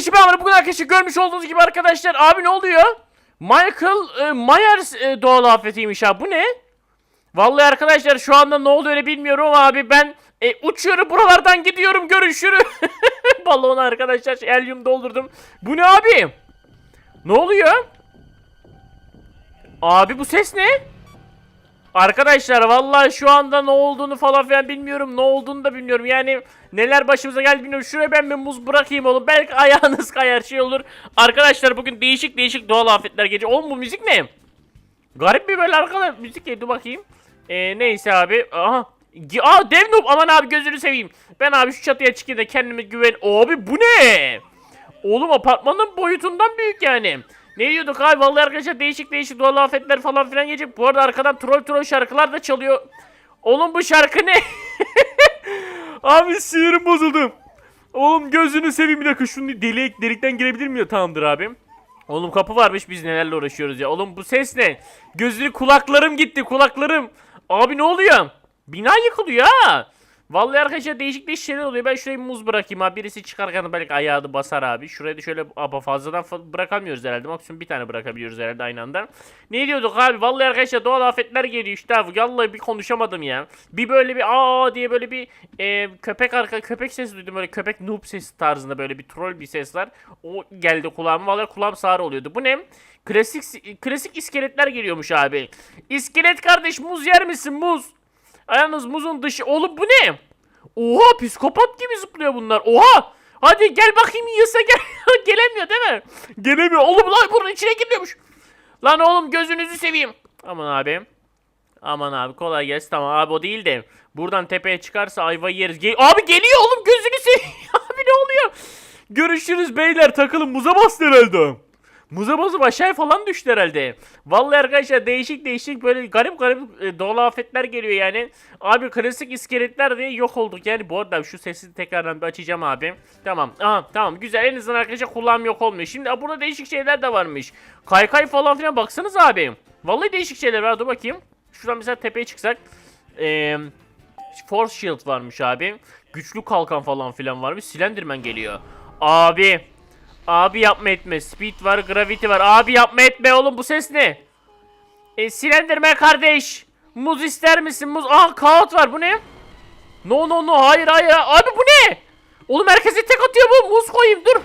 arkadaşlar ben Amir. Bugün arkadaşlar görmüş olduğunuz gibi arkadaşlar. Abi ne oluyor? Michael e, Myers e, doğal afetiymiş abi. Bu ne? Vallahi arkadaşlar şu anda ne oluyor öyle bilmiyorum abi ben e, uçuyorum buralardan gidiyorum görüşürüz. Balon arkadaşlar helyum doldurdum. Bu ne abi? Ne oluyor? Abi bu ses ne? Arkadaşlar vallahi şu anda ne olduğunu falan filan bilmiyorum. Ne olduğunu da bilmiyorum. Yani neler başımıza geldi bilmiyorum. Şuraya ben bir muz bırakayım oğlum. Belki ayağınız kayar şey olur. Arkadaşlar bugün değişik değişik doğal afetler geliyor. Oğlum bu müzik ne? Garip bir böyle arkada müzik geldi bakayım. Ee, neyse abi. Aha. Aa dev noob aman abi gözünü seveyim. Ben abi şu çatıya çıkayım da kendime güven. Abi bu ne? Oğlum apartmanın boyutundan büyük yani. Ne diyorduk abi vallahi arkadaşlar değişik değişik doğal afetler falan filan gelecek. Bu arada arkadan troll troll şarkılar da çalıyor. Oğlum bu şarkı ne? abi sinirim bozuldu. Oğlum gözünü seveyim bir dakika şunu delik delikten girebilir miyim? Tamamdır abi. Oğlum kapı varmış biz nelerle uğraşıyoruz ya. Oğlum bu ses ne? Gözünü kulaklarım gitti kulaklarım. Abi ne oluyor? Bina yıkılıyor ha. Vallahi arkadaşlar değişik değişik şeyler oluyor. Ben şuraya muz bırakayım abi. Birisi çıkarken belki ayağını basar abi. Şuraya da şöyle aba fazladan fa- bırakamıyoruz herhalde. Maksimum bir tane bırakabiliyoruz herhalde aynı anda. Ne diyorduk abi? Vallahi arkadaşlar doğal afetler geliyor işte abi. Vallahi bir konuşamadım ya. Bir böyle bir aa diye böyle bir e, köpek arka köpek sesi duydum. Böyle köpek noob sesi tarzında böyle bir troll bir ses var. O geldi kulağıma. Vallahi kulağım sağır oluyordu. Bu ne? Klasik klasik iskeletler geliyormuş abi. İskelet kardeş muz yer misin muz? Yalnız muzun dışı. Oğlum bu ne? Oha psikopat gibi zıplıyor bunlar. Oha! Hadi gel bakayım yiyorsa gel. Gelemiyor değil mi? Gelemiyor. Oğlum lan bunun içine giriyormuş. Lan oğlum gözünüzü seveyim. Aman abi. Aman abi kolay gelsin. Tamam abi o değil de. Buradan tepeye çıkarsa ayvayı yeriz. Gel abi geliyor oğlum gözünü seveyim. abi ne oluyor? Görüşürüz beyler takılın muza bastı herhalde. Muza basıp aşağıya falan düştü herhalde. Vallahi arkadaşlar değişik değişik böyle garip garip e, doğal afetler geliyor yani. Abi klasik iskeletler diye yok olduk yani. Bu arada şu sesi tekrardan bir açacağım abi. Tamam. Aha tamam güzel. En azından arkadaşlar kulağım yok olmuyor. Şimdi aa, burada değişik şeyler de varmış. Kaykay falan filan baksanız abi. Vallahi değişik şeyler var. Dur bakayım. Şuradan mesela tepeye çıksak. Eee... Force Shield varmış abi. Güçlü kalkan falan filan varmış. Slenderman geliyor. Abi. Abi yapma etme. Speed var, gravity var. Abi yapma etme oğlum bu ses ne? E, Slenderman kardeş. Muz ister misin? Muz. Aha kağıt var. Bu ne? No no no. Hayır hayır. Abi bu ne? Oğlum herkese tek atıyor bu. Muz koyayım dur.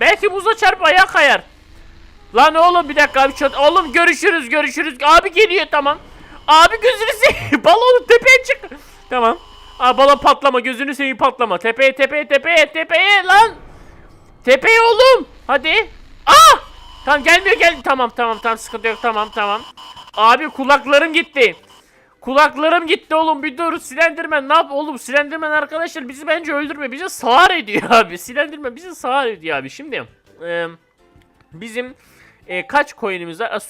Belki muza çarp ayağa kayar. Lan oğlum bir dakika abi çat. Oğlum görüşürüz görüşürüz. Abi geliyor tamam. Abi gözünü seveyim. Balonu tepeye çık. Tamam. Aa balon patlama gözünü seveyim patlama. Tepeye tepeye tepeye tepeye lan. Tepeye oğlum. Hadi. Aa! Tamam gelmiyor gel. Tamam tamam tamam sıkıntı yok tamam tamam. Abi kulaklarım gitti. Kulaklarım gitti oğlum bir dur Slenderman ne yap oğlum Slenderman arkadaşlar bizi bence öldürme bizi sağır ediyor abi Slenderman bizi sağır ediyor abi şimdi e, bizim e, kaç coin'imiz var?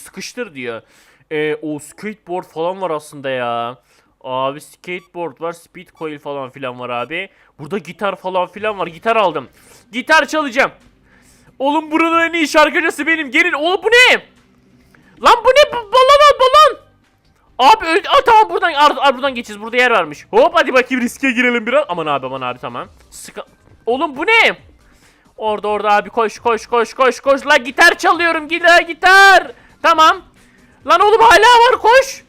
Sıkıştır diyor. E, o skateboard falan var aslında ya. Abi skateboard var, speed coil falan filan var abi. Burada gitar falan filan var. Gitar aldım. Gitar çalacağım. Oğlum buranın en iyi şarkıcısı benim. Gelin. Oğlum bu ne? Lan bu ne? Balon al balon. Abi öldü. Tamam buradan ar, ar- buradan geçeceğiz. Burada yer varmış. Hop hadi bakayım riske girelim biraz. Aman abi aman abi tamam. Sıkı... Oğlum bu ne? Orada orada abi koş koş koş koş koş. La gitar çalıyorum gitar gitar. Tamam. Lan oğlum hala var koş.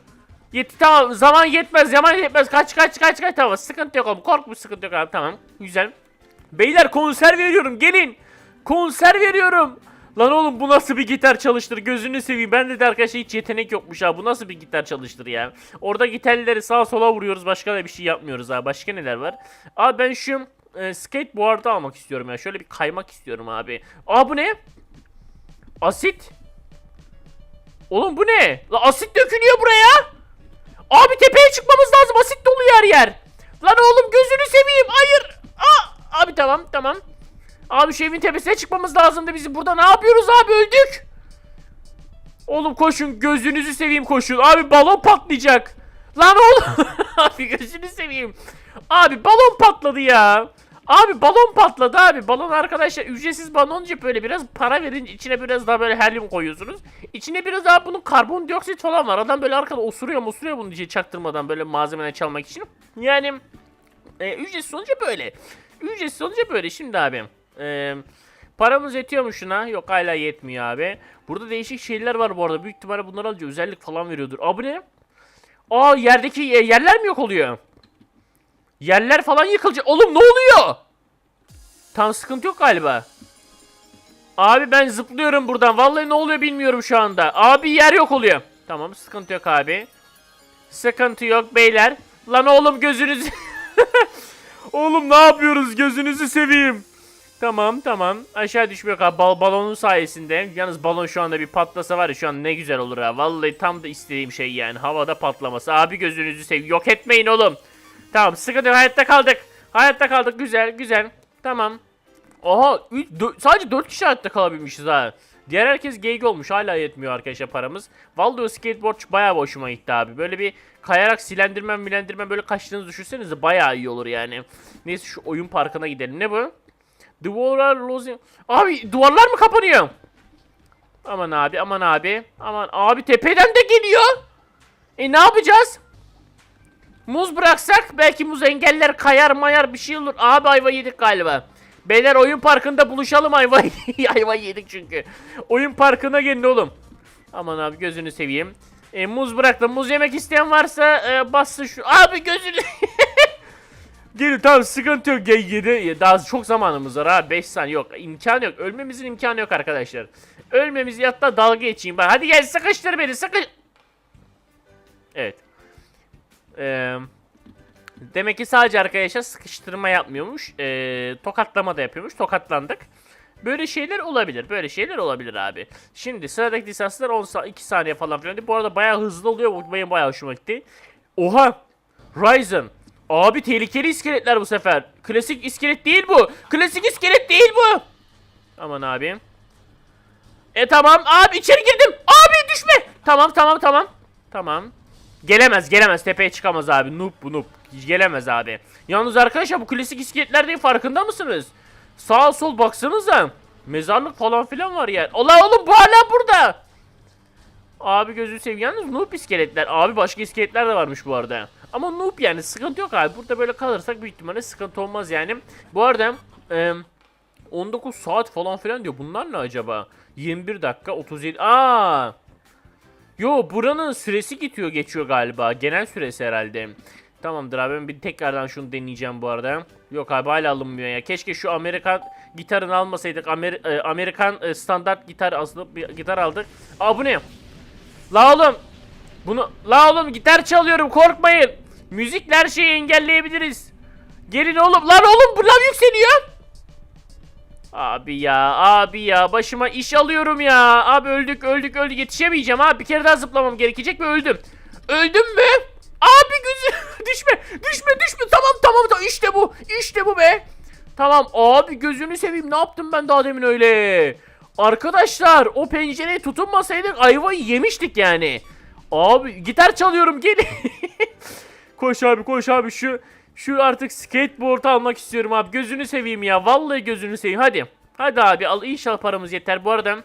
Yetti tamam zaman yetmez zaman yetmez kaç kaç kaç kaç tamam sıkıntı yok oğlum korkma sıkıntı yok abi tamam güzel. Beyler konser veriyorum gelin. Konser veriyorum. Lan oğlum bu nasıl bir gitar çalıştır gözünü seveyim. Bende de arkadaşlar hiç yetenek yokmuş ha. Bu nasıl bir gitar çalıştır ya. Orada gitarları sağa sola vuruyoruz. Başka da bir şey yapmıyoruz ha. Başka neler var? Abi ben şu e, skateboard'ı almak istiyorum ya. Şöyle bir kaymak istiyorum abi. Aa bu ne? Asit. Oğlum bu ne? La asit dökülüyor buraya. Abi tepeye çıkmamız lazım. Asit dolu yer yer. Lan oğlum gözünü seveyim. Hayır. Aa, abi tamam tamam. Abi şu evin tepesine çıkmamız lazımdı bizim. Burada ne yapıyoruz abi öldük. Oğlum koşun gözünüzü seveyim koşun. Abi balon patlayacak. Lan oğlum. abi gözünü seveyim. Abi balon patladı ya. Abi balon patladı abi. Balon arkadaşlar ücretsiz balonca böyle biraz para verin içine biraz daha böyle helyum koyuyorsunuz. İçine biraz daha bunun karbondioksit falan var. Adam böyle arkada osuruyor osuruyor bunu diye çaktırmadan böyle malzemeler çalmak için. Yani e, ücretsiz olunca böyle. Ücretsiz olunca böyle. Şimdi abi. E, Paramız yetiyor mu şuna? Yok hala yetmiyor abi. Burada değişik şeyler var bu arada. Büyük ihtimalle bunları alınca özellik falan veriyordur. Abi ne? Aa yerdeki e, yerler mi yok oluyor? Yerler falan yıkılacak. Oğlum ne oluyor? Tam sıkıntı yok galiba. Abi ben zıplıyorum buradan. Vallahi ne oluyor bilmiyorum şu anda. Abi yer yok oluyor. Tamam sıkıntı yok abi. Sıkıntı yok beyler. Lan oğlum gözünüzü... oğlum ne yapıyoruz gözünüzü seveyim. Tamam tamam. Aşağı düşmüyor abi bal balonun sayesinde. Yalnız balon şu anda bir patlasa var ya şu an ne güzel olur ha. Vallahi tam da istediğim şey yani. Havada patlaması. Abi gözünüzü seveyim. Yok etmeyin oğlum. Tamam sıkıntı yok. Hayatta kaldık. Hayatta kaldık. Güzel güzel. Tamam. Oha sadece 4 kişi hayatta kalabilmişiz ha. Diğer herkes geyik olmuş. Hala yetmiyor arkadaşlar paramız. Vallahi o skateboard bayağı hoşuma gitti abi. Böyle bir kayarak silendirmen milendirmen böyle kaçtığınızı düşünsenize bayağı iyi olur yani. Neyse şu oyun parkına gidelim. Ne bu? Duvarlar losing. Abi duvarlar mı kapanıyor? Aman abi aman abi. Aman abi tepeden de geliyor. E ne yapacağız? Muz bıraksak belki muz engeller kayar mayar bir şey olur. Abi ayva yedik galiba. Beyler oyun parkında buluşalım ayva ayva yedik çünkü. Oyun parkına gelin oğlum. Aman abi gözünü seveyim. E, muz bıraktım. Muz yemek isteyen varsa e, bassın şu. Abi gözünü. Gelin tamam sıkıntı yok. Gel yedi. Daha çok zamanımız var ha. 5 saniye yok. İmkanı yok. Ölmemizin imkanı yok arkadaşlar. Ölmemizi yatta dalga geçeyim ben. Hadi gel sıkıştır beni sıkış. Evet. Eee... Demek ki sadece arkadaşlar sıkıştırma yapmıyormuş. Eee tokatlama da yapıyormuş. Tokatlandık. Böyle şeyler olabilir. Böyle şeyler olabilir abi. Şimdi sıradaki lisanslar 10 sa 2 saniye falan filan. Bu arada bayağı hızlı oluyor. Bu benim bayağı hoşuma gitti. Oha! Ryzen. Abi tehlikeli iskeletler bu sefer. Klasik iskelet değil bu. Klasik iskelet değil bu. Aman abi. E tamam abi içeri girdim. Abi düşme. Tamam tamam tamam. Tamam. Gelemez gelemez tepeye çıkamaz abi. Noob bu noob. Gelemez abi. Yalnız arkadaşlar bu klasik iskeletler değil farkında mısınız? Sağ sol baksanıza. Mezarlık falan filan var yani. Ola oğlum bu hala burada. Abi gözü seveyim. Yalnız noob iskeletler. Abi başka iskeletler de varmış bu arada. Ama noob yani sıkıntı yok abi. Burada böyle kalırsak büyük ihtimalle sıkıntı olmaz yani. Bu arada e, 19 saat falan filan diyor. Bunlar ne acaba? 21 dakika 37. Aa! Yo buranın süresi gidiyor geçiyor galiba. Genel süresi herhalde. Tamamdır abi ben bir tekrardan şunu deneyeceğim bu arada. Yok abi hala alınmıyor ya. Keşke şu Amerikan gitarını almasaydık. Amer- e, Amerikan e, standart gitar aslında bir gitar aldık. Aa bu ne? La oğlum. Bunu la oğlum gitar çalıyorum korkmayın. Müzikle her şeyi engelleyebiliriz. Gelin oğlum. Lan oğlum bu lav yükseliyor. Abi ya abi ya başıma iş alıyorum ya. Abi öldük öldük öldük yetişemeyeceğim abi. Bir kere daha zıplamam gerekecek ve öldüm. Öldüm mü? Abi gözü düşme düşme düşme tamam tamam tamam işte bu işte bu be. Tamam abi gözünü seveyim ne yaptım ben daha demin öyle. Arkadaşlar o pencereye tutunmasaydık ayvayı yemiştik yani. Abi gitar çalıyorum gelin. koş abi koş abi şu şu artık skateboard almak istiyorum abi. Gözünü seveyim ya. Vallahi gözünü seveyim. Hadi. Hadi abi al inşallah paramız yeter. Bu arada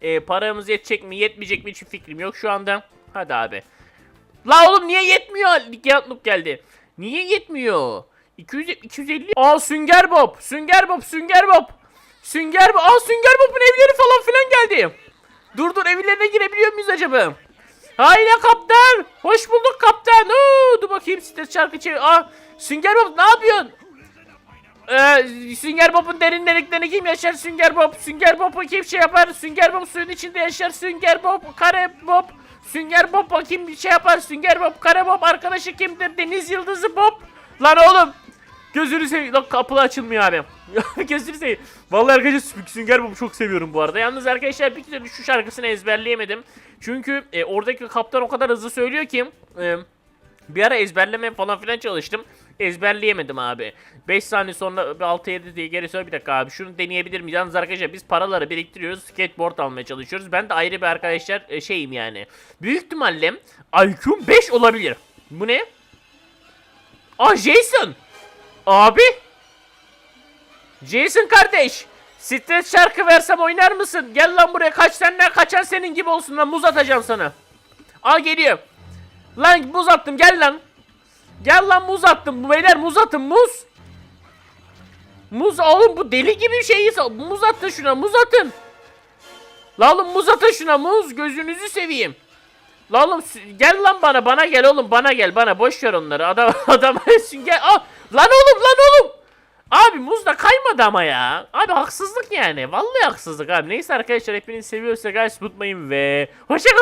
e, paramız yetecek mi yetmeyecek mi hiçbir fikrim yok şu anda. Hadi abi. La oğlum niye yetmiyor? Noob geldi. Niye yetmiyor? 200 250. Aa Sünger Bob. Sünger Bob, Sünger Bob. Sünger Bob. Aa Sünger Bob'un evleri falan filan geldi. Dur dur evlerine girebiliyor muyuz acaba? Hayır kaptan. Hoş bulduk kaptan. Oo, dur bakayım stres şarkı çevir. Aa Sünger Bob ne yapıyorsun? Ee, Sünger Bob'un derin deliklerine kim yaşar? Sünger Bob. Sünger Bob'u kim şey yapar? Sünger Bob suyun içinde yaşar. Sünger Bob, Kare Bob. Sünger Bob kim şey yapar? Sünger Bob, Kare Bob arkadaşı kimdir? Deniz Yıldızı Bob. Lan oğlum. Gözünü seveyim. Lan kapılar açılmıyor abi. Gözünü seveyim. Vallahi arkadaşlar Sünger Bob'u çok seviyorum bu arada. Yalnız arkadaşlar bir türlü şu şarkısını ezberleyemedim. Çünkü e, oradaki kaptan o kadar hızlı söylüyor ki e, bir ara ezberlemeye falan filan çalıştım. Ezberleyemedim abi. 5 saniye sonra 6-7 diye geri söyle bir dakika abi. Şunu deneyebilir miyiz? Yalnız arkadaşlar biz paraları biriktiriyoruz. Skateboard almaya çalışıyoruz. Ben de ayrı bir arkadaşlar e, şeyim yani. Büyük ihtimalle IQ'm 5 olabilir. Bu ne? Aa Jason. Abi. Jason kardeş. Stres şarkı versem oynar mısın? Gel lan buraya kaç senden kaçan senin gibi olsun lan muz atacağım sana. Al geliyor. Lan muz attım gel lan. Gel lan muz attım. Beyler muz atın muz. Muz oğlum bu deli gibi şeyi sa- muz atın şuna muz atın. La oğlum muz atın şuna muz gözünüzü seveyim. La oğlum gel lan bana bana gel oğlum bana gel bana boş ver onları adam adam gel ah lan oğlum lan oğlum Abi muz da kaymadı ama ya. Abi haksızlık yani. Vallahi haksızlık abi. Neyse arkadaşlar hepinizi seviyorsa guys unutmayın ve hoşçakalın.